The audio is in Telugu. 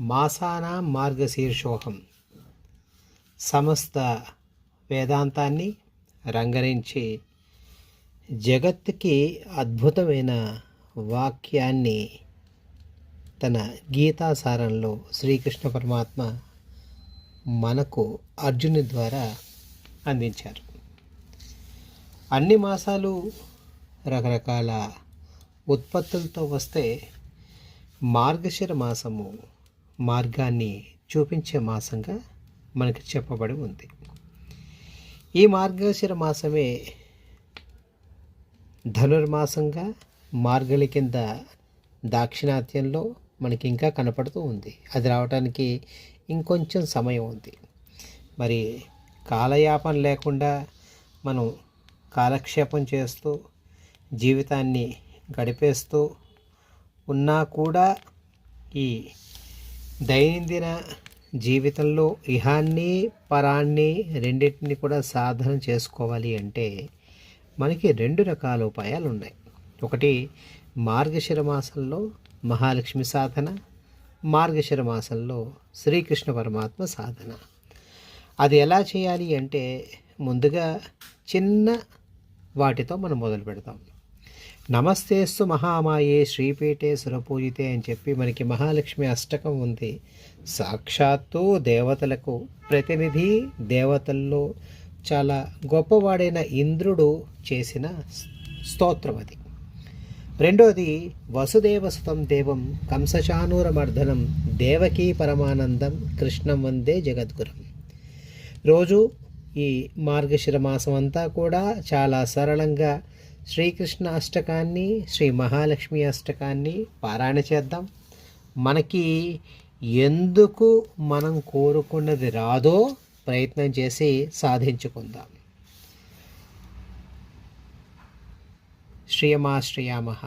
మాసానాం మార్గశీర్షోహం. సమస్త వేదాంతాన్ని రంగరించి జగత్తుకి అద్భుతమైన వాక్యాన్ని తన గీతాసారంలో శ్రీకృష్ణ పరమాత్మ మనకు అర్జుని ద్వారా అందించారు. అన్ని మాసాలు రకరకాల ఉత్పత్తులతో వస్తే మార్గశిర మాసము మార్గాన్ని చూపించే మాసంగా మనకి చెప్పబడి ఉంది. ఈ మార్గశిర మాసమే ధనుర్మాసంగా మార్గళి కింద దాక్షిణాత్యంలో మనకి ఇంకా కనపడుతూ ఉంది. అది రావడానికి ఇంకొంచెం సమయం ఉంది. మరి కాలయాపన లేకుండా మనం కాలక్షేపం చేస్తూ జీవితాన్ని గడిపేస్తూ ఉన్నా కూడా ఈ దైనందిన జీవితంలో ఇహాన్ని పరాన్ని రెండింటిని కూడా సాధన చేసుకోవాలి అంటే మనకి రెండు రకాల ఉపాయాలు ఉన్నాయి. ఒకటి మార్గశిర మాసంలో మహాలక్ష్మి సాధన మార్గశిర మాసంలో శ్రీకృష్ణ పరమాత్మ సాధన. అది ఎలా చేయాలి అంటే ముందుగా చిన్న వాటితో మనం మొదలు పెడతాం. నమస్తేస్తు మహామాయే శ్రీపీఠే సురపూజితే అని చెప్పి మనకి మహాలక్ష్మి అష్టకం ఉంది. సాక్షాత్తు దేవతలకు ప్రతినిధి దేవతల్లో చాలా గొప్పవాడైన ఇంద్రుడు చేసిన స్తోత్రం అది. రెండోది వసుదేవసుతం దేవం కంసచానూరమర్ధనం దేవకీ పరమానందం కృష్ణం వందే జగద్గురం. రోజు ఈ మార్గశిర మాసం అంతా కూడా చాలా సరళంగా శ్రీకృష్ణ అష్టకాన్ని శ్రీ మహాలక్ష్మి అష్టకాన్ని పారాయణ చేద్దాం. మనకి ఎందుకు మనం కోరుకున్నది రాదో ప్రయత్నం చేసి సాధించుకుందాం. శ్రీయమా శ్రీయామహ